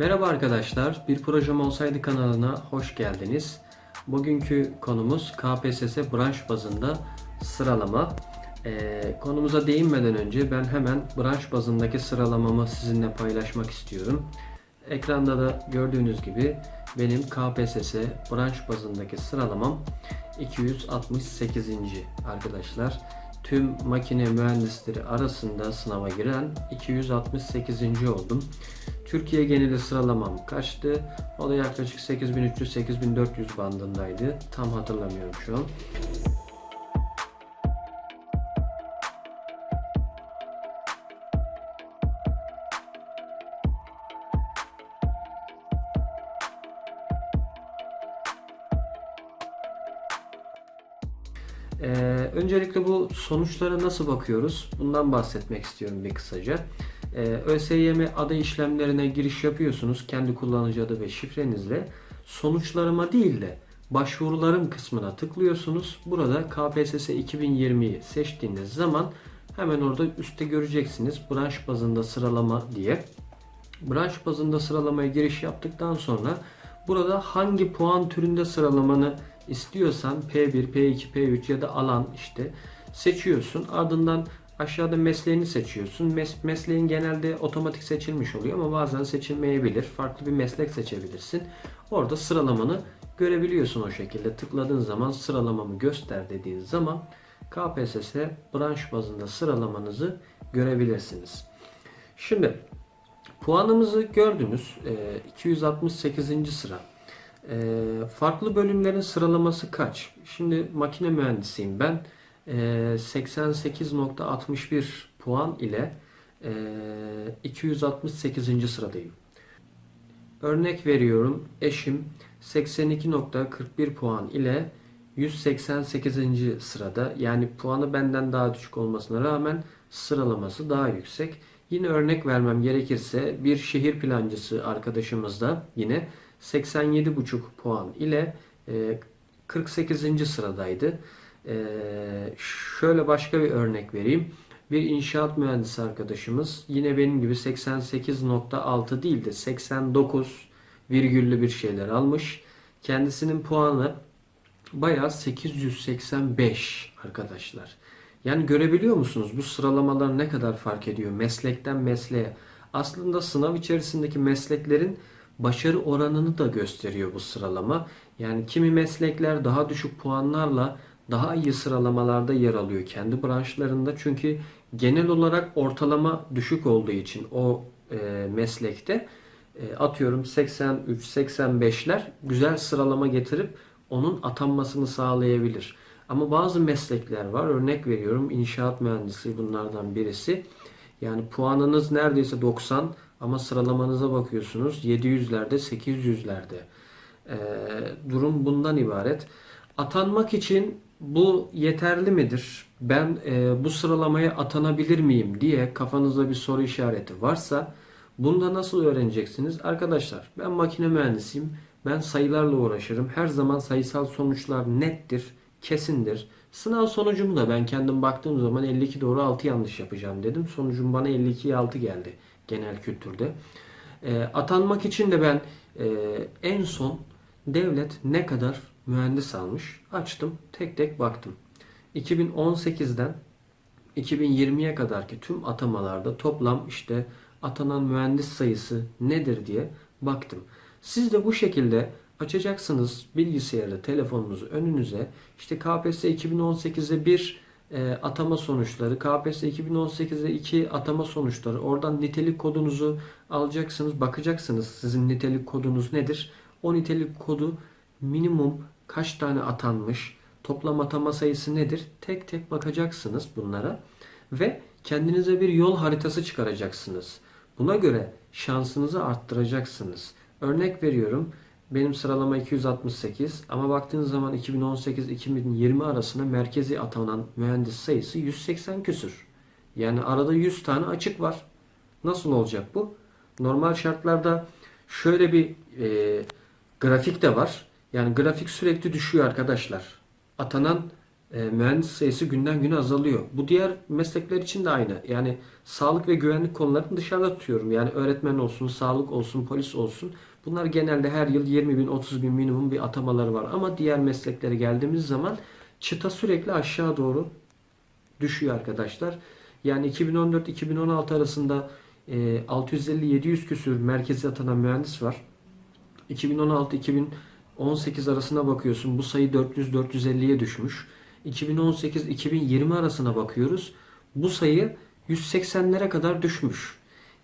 Merhaba arkadaşlar, Bir Projem Olsaydı kanalına hoş geldiniz. Bugünkü konumuz KPSS branş bazında sıralama. Ee, konumuza değinmeden önce ben hemen branş bazındaki sıralamamı sizinle paylaşmak istiyorum. Ekranda da gördüğünüz gibi benim KPSS branş bazındaki sıralamam 268. arkadaşlar. Tüm makine mühendisleri arasında sınava giren 268. oldum. Türkiye geneli sıralamam kaçtı? O da yaklaşık 8300-8400 bandındaydı. Tam hatırlamıyorum şu an. Ee, öncelikle bu sonuçlara nasıl bakıyoruz? Bundan bahsetmek istiyorum bir kısaca. Ee, ÖSYM adı işlemlerine giriş yapıyorsunuz kendi kullanıcı adı ve şifrenizle. Sonuçlarıma değil de başvurularım kısmına tıklıyorsunuz. Burada KPSS 2020'yi seçtiğiniz zaman hemen orada üstte göreceksiniz branş bazında sıralama diye. Branş bazında sıralamaya giriş yaptıktan sonra burada hangi puan türünde sıralamanı istiyorsan P1, P2, P3 ya da alan işte seçiyorsun. Ardından aşağıda mesleğini seçiyorsun. Mes- mesleğin genelde otomatik seçilmiş oluyor ama bazen seçilmeyebilir. Farklı bir meslek seçebilirsin. Orada sıralamanı görebiliyorsun o şekilde. Tıkladığın zaman sıralamamı göster dediğin zaman KPSS branş bazında sıralamanızı görebilirsiniz. Şimdi puanımızı gördünüz. Ee, 268. sıra. Ee, farklı bölümlerin sıralaması kaç? Şimdi makine mühendisiyim ben. Ee, 88.61 puan ile e, 268. sıradayım. Örnek veriyorum. Eşim 82.41 puan ile 188. sırada. Yani puanı benden daha düşük olmasına rağmen sıralaması daha yüksek. Yine örnek vermem gerekirse bir şehir plancısı arkadaşımız da yine 87,5 puan ile e, 48. sıradaydı. E, şöyle başka bir örnek vereyim. Bir inşaat mühendisi arkadaşımız yine benim gibi 88.6 değil de 89 virgüllü bir şeyler almış. Kendisinin puanı bayağı 885 arkadaşlar. Yani görebiliyor musunuz bu sıralamalar ne kadar fark ediyor meslekten mesleğe. Aslında sınav içerisindeki mesleklerin başarı oranını da gösteriyor bu sıralama. Yani kimi meslekler daha düşük puanlarla daha iyi sıralamalarda yer alıyor kendi branşlarında. Çünkü genel olarak ortalama düşük olduğu için o e, meslekte e, atıyorum 83-85'ler güzel sıralama getirip onun atanmasını sağlayabilir. Ama bazı meslekler var. Örnek veriyorum inşaat mühendisi bunlardan birisi. Yani puanınız neredeyse 90 ama sıralamanıza bakıyorsunuz 700'lerde 800'lerde. Ee, durum bundan ibaret. Atanmak için bu yeterli midir? Ben e, bu sıralamaya atanabilir miyim diye kafanızda bir soru işareti varsa bunda nasıl öğreneceksiniz? Arkadaşlar ben makine mühendisiyim. Ben sayılarla uğraşırım. Her zaman sayısal sonuçlar nettir, kesindir. Sınav sonucumu da ben kendim baktığım zaman 52 doğru 6 yanlış yapacağım dedim. Sonucum bana 52'ye 6 geldi genel kültürde. E, atanmak için de ben e, en son devlet ne kadar mühendis almış açtım tek tek baktım. 2018'den 2020'ye kadarki tüm atamalarda toplam işte atanan mühendis sayısı nedir diye baktım. Siz de bu şekilde açacaksınız bilgisayarı, telefonunuzu önünüze. İşte KPSS 2018'de bir e, atama sonuçları, KPSS 2018'de iki atama sonuçları. Oradan nitelik kodunuzu alacaksınız, bakacaksınız sizin nitelik kodunuz nedir? O nitelik kodu minimum kaç tane atanmış, toplam atama sayısı nedir? Tek tek bakacaksınız bunlara ve kendinize bir yol haritası çıkaracaksınız. Buna göre şansınızı arttıracaksınız. Örnek veriyorum. Benim sıralama 268 ama baktığınız zaman 2018-2020 arasında merkezi atanan mühendis sayısı 180 küsür. Yani arada 100 tane açık var. Nasıl olacak bu? Normal şartlarda şöyle bir e, grafik de var. Yani grafik sürekli düşüyor arkadaşlar. Atanan e, mühendis sayısı günden güne azalıyor. Bu diğer meslekler için de aynı. Yani sağlık ve güvenlik konularını dışarıda tutuyorum. Yani öğretmen olsun, sağlık olsun, polis olsun. Bunlar genelde her yıl 20 bin, 30 bin minimum bir atamaları var. Ama diğer mesleklere geldiğimiz zaman çıta sürekli aşağı doğru düşüyor arkadaşlar. Yani 2014-2016 arasında e, 650-700 küsür merkeze atanan mühendis var. 2016-2018 arasına bakıyorsun bu sayı 400-450'ye düşmüş. 2018-2020 arasına bakıyoruz. Bu sayı 180'lere kadar düşmüş.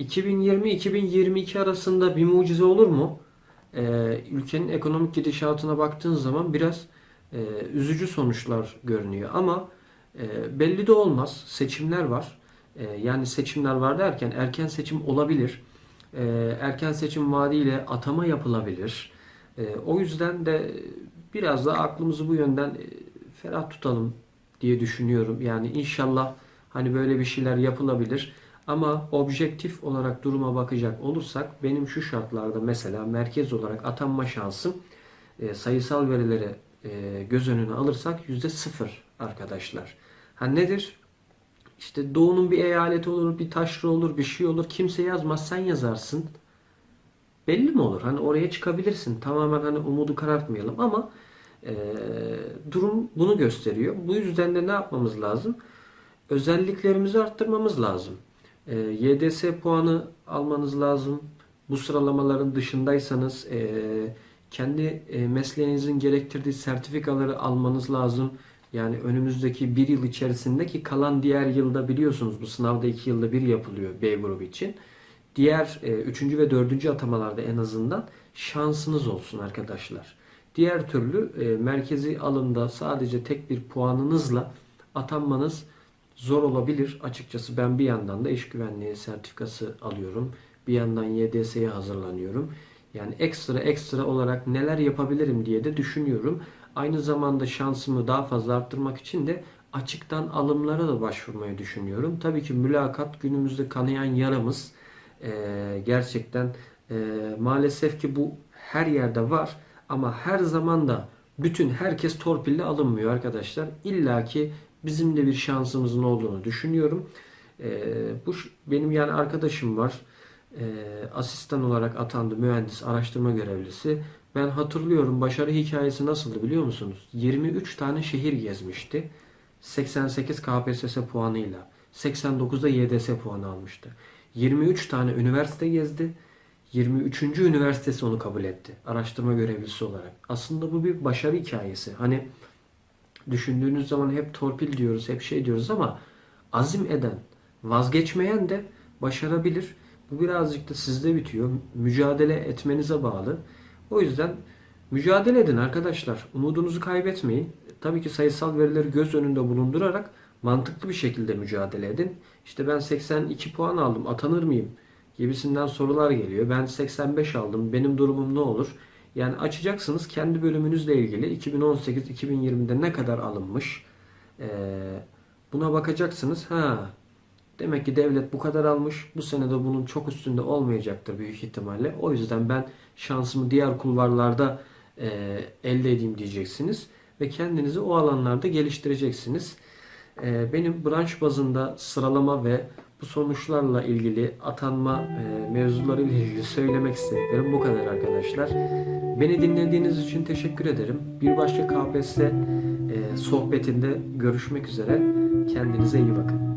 2020-2022 arasında bir mucize olur mu? Ee, ülkenin ekonomik gidişatına baktığın zaman biraz e, üzücü sonuçlar görünüyor. Ama e, belli de olmaz. Seçimler var. E, yani seçimler var derken erken seçim olabilir. E, erken seçim vaadiyle atama yapılabilir. E, o yüzden de biraz da aklımızı bu yönden e, ferah tutalım diye düşünüyorum. Yani inşallah hani böyle bir şeyler yapılabilir. Ama objektif olarak duruma bakacak olursak benim şu şartlarda mesela merkez olarak atanma şansım e, sayısal verileri e, göz önüne alırsak yüzde sıfır arkadaşlar. Ha nedir? İşte doğunun bir eyaleti olur, bir taşra olur, bir şey olur. Kimse yazmaz, sen yazarsın. Belli mi olur? Hani oraya çıkabilirsin. Tamamen hani umudu karartmayalım ama e, durum bunu gösteriyor. Bu yüzden de ne yapmamız lazım? Özelliklerimizi arttırmamız lazım. E, YDS puanı almanız lazım. Bu sıralamaların dışındaysanız e, kendi e, mesleğinizin gerektirdiği sertifikaları almanız lazım. Yani önümüzdeki bir yıl içerisindeki kalan diğer yılda biliyorsunuz bu sınavda iki yılda bir yapılıyor B grubu için. Diğer e, üçüncü ve dördüncü atamalarda en azından şansınız olsun arkadaşlar. Diğer türlü e, merkezi alımda sadece tek bir puanınızla atanmanız zor olabilir. Açıkçası ben bir yandan da iş güvenliği sertifikası alıyorum. Bir yandan YDS'ye hazırlanıyorum. Yani ekstra ekstra olarak neler yapabilirim diye de düşünüyorum. Aynı zamanda şansımı daha fazla arttırmak için de açıktan alımlara da başvurmayı düşünüyorum. Tabii ki mülakat günümüzde kanayan yaramız. Ee, gerçekten e, maalesef ki bu her yerde var ama her zaman da bütün herkes torpille alınmıyor arkadaşlar. İlla ki bizim de bir şansımızın olduğunu düşünüyorum. Ee, bu benim yani arkadaşım var. Ee, asistan olarak atandı mühendis, araştırma görevlisi. Ben hatırlıyorum başarı hikayesi nasıldı biliyor musunuz? 23 tane şehir gezmişti. 88 KPSS puanıyla. 89'da YDS puanı almıştı. 23 tane üniversite gezdi. 23. üniversitesi onu kabul etti. Araştırma görevlisi olarak. Aslında bu bir başarı hikayesi. Hani düşündüğünüz zaman hep torpil diyoruz, hep şey diyoruz ama azim eden, vazgeçmeyen de başarabilir. Bu birazcık da sizde bitiyor. Mücadele etmenize bağlı. O yüzden mücadele edin arkadaşlar. Umudunuzu kaybetmeyin. Tabii ki sayısal verileri göz önünde bulundurarak mantıklı bir şekilde mücadele edin. İşte ben 82 puan aldım, atanır mıyım? gibisinden sorular geliyor. Ben 85 aldım, benim durumum ne olur? Yani açacaksınız kendi bölümünüzle ilgili 2018-2020'de ne kadar alınmış? Ee, buna bakacaksınız. Ha, demek ki devlet bu kadar almış. Bu sene de bunun çok üstünde olmayacaktır büyük ihtimalle. O yüzden ben şansımı diğer kulvarlarda e, elde edeyim diyeceksiniz. Ve kendinizi o alanlarda geliştireceksiniz. E, benim branş bazında sıralama ve bu sonuçlarla ilgili atanma e, mevzuları ile ilgili söylemek istediklerim bu kadar arkadaşlar. Beni dinlediğiniz için teşekkür ederim. Bir başka KPSS e, sohbetinde görüşmek üzere. Kendinize iyi bakın.